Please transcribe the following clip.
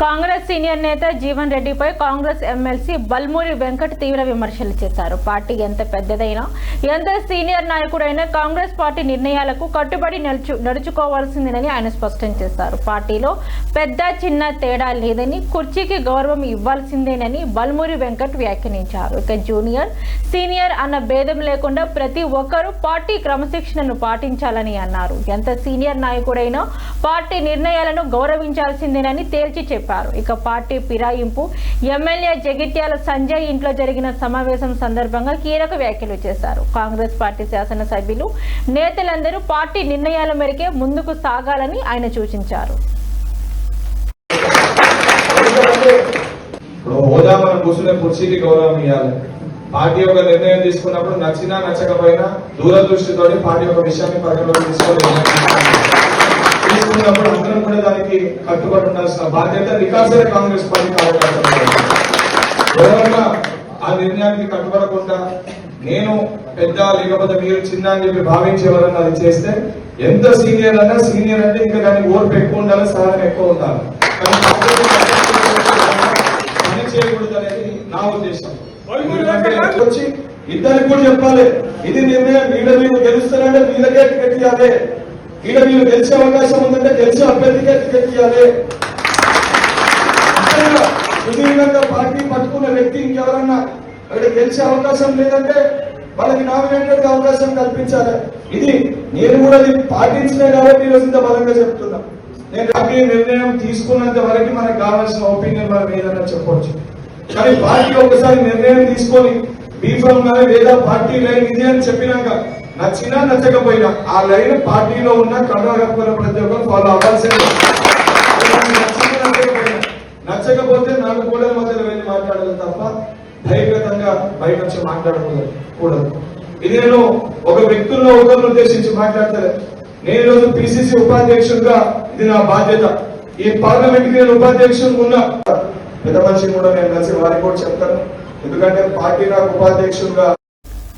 Congress senior నేత జీవన్ రెడ్డిపై Congress MLC Balmuri Venkat తీవ్ర విమర్శలు చేశారు. పార్టీ ఎంత పెద్దదైనా ఎంత సీనియర్ నాయకుడైనా కాంగ్రెస్ పార్టీ నిర్ణయాలకు కట్టుబడి నడుచు నడుచుకోవాల్సిందేనని ఆయన స్పష్టం చేశారు. పార్టీలో పెద్ద చిన్న తేడా లేదని కుర్చీకి గౌరవం ఇవ్వాల్సిందేనని బల్మూరి వెంకట్ వ్యాఖ్యానించారు. ఇక జూనియర్ సీనియర్ అన్న భేదం లేకుండా ప్రతి ఒక్కరూ పార్టీ క్రమశిక్షణను పాటించాలని అన్నారు. ఎంత సీనియర్ నాయకుడైనా పార్టీ నిర్ణయాలను గౌరవించాల్సిందేనని తేల్చి చెప్పారు. తెలిపారు. ఇక పార్టీ ఫిరాయింపు ఎమ్మెల్యే జగిత్యాల సంజయ్ ఇంట్లో జరిగిన సమావేశం సందర్భంగా కీలక వ్యాఖ్యలు చేశారు. కాంగ్రెస్ పార్టీ శాసనసభ్యులు నేతలందరూ పార్టీ నిర్ణయాల మేరకే ముందుకు సాగాలని ఆయన సూచించారు. హోదా మనం కూర్చునే కుర్చీకి గౌరవం ఇవ్వాలి పార్టీ యొక్క నిర్ణయం తీసుకున్నప్పుడు నచ్చినా నచ్చకపోయినా దూరదృష్టితో పార్టీ యొక్క విషయాన్ని పరిగణలోకి తీసుకోవాలి. తీసుకున్నప్పుడు అందరం కూడా దానికి కట్టుబడి ఉండాల్సిన బాధ్యత రికార్డ్స్ కాంగ్రెస్ పార్టీ కార్యకర్తలు ఆ నిర్ణయానికి కట్టుబడకుండా నేను పెద్ద లేకపోతే మీరు చిన్న అని చెప్పి భావించి అది చేస్తే ఎంత సీనియర్ అన్నా సీనియర్ అంటే ఇంకా దానికి ఓర్పు ఎక్కువ ఉండాలి సహనం ఎక్కువ ఉండాలి. పని చేయకూడదు అనేది నా ఉద్దేశం. వచ్చి ఇద్దరికి కూడా చెప్పాలి ఇది నిర్ణయం వీళ్ళ మీరు గెలుస్తారంటే వీళ్ళకే టికెట్ ఇవ్వాలి. ఈడ మీరు గెలిచే అవకాశం ఉందంటే గెలిచే అభ్యర్థికే టికెట్ ఇవ్వాలి సుదీర్ఘంగా పార్టీ పట్టుకున్న వ్యక్తి ఇంకెవరన్నా అక్కడ గెలిచే అవకాశం లేదంటే వాళ్ళకి నామినేటెడ్ అవకాశం కల్పించాలి. ఇది నేను కూడా ఇది పాటించినా కాబట్టి ఈరోజు ఇంత బలంగా చెప్తున్నా. నేను పార్టీ నిర్ణయం తీసుకున్నంత వరకు మనకు కావాల్సిన ఒపీనియన్ మనం ఏదన్నా చెప్పొచ్చు. కానీ పార్టీ ఒకసారి నిర్ణయం తీసుకొని బీఫామ్ కానీ లేదా పార్టీ లైన్ ఇది అని చెప్పినాక నచ్చినా నచ్చకపోయినా ఆ లైన్ పార్టీలో ఉన్న కర్ణాటక ప్రతి ఒక్కరు ఫాలో అవ్వాల్సిందే. నచ్చకపోతే నాకు కూడా మధ్యలో వెళ్ళి మాట్లాడలేదు తప్ప బహిర్గతంగా బయట వచ్చి మాట్లాడకూడదు. కూడదు. ఇది నేను ఒక వ్యక్తుల్లో ఒకరిని ఉద్దేశించి మాట్లాడతాను నేను ఈరోజు పిసిసి ఉపాధ్యక్షుడిగా ఇది నా బాధ్యత. ఈ పార్లమెంట్ నేను ఉపాధ్యక్షుడు ఉన్నా. పెద్ద మనిషి కూడా నేను కలిసి వారికి కూడా చెప్తాను. ఎందుకంటే పార్టీ నాకు ఉపాధ్యక్షుడిగా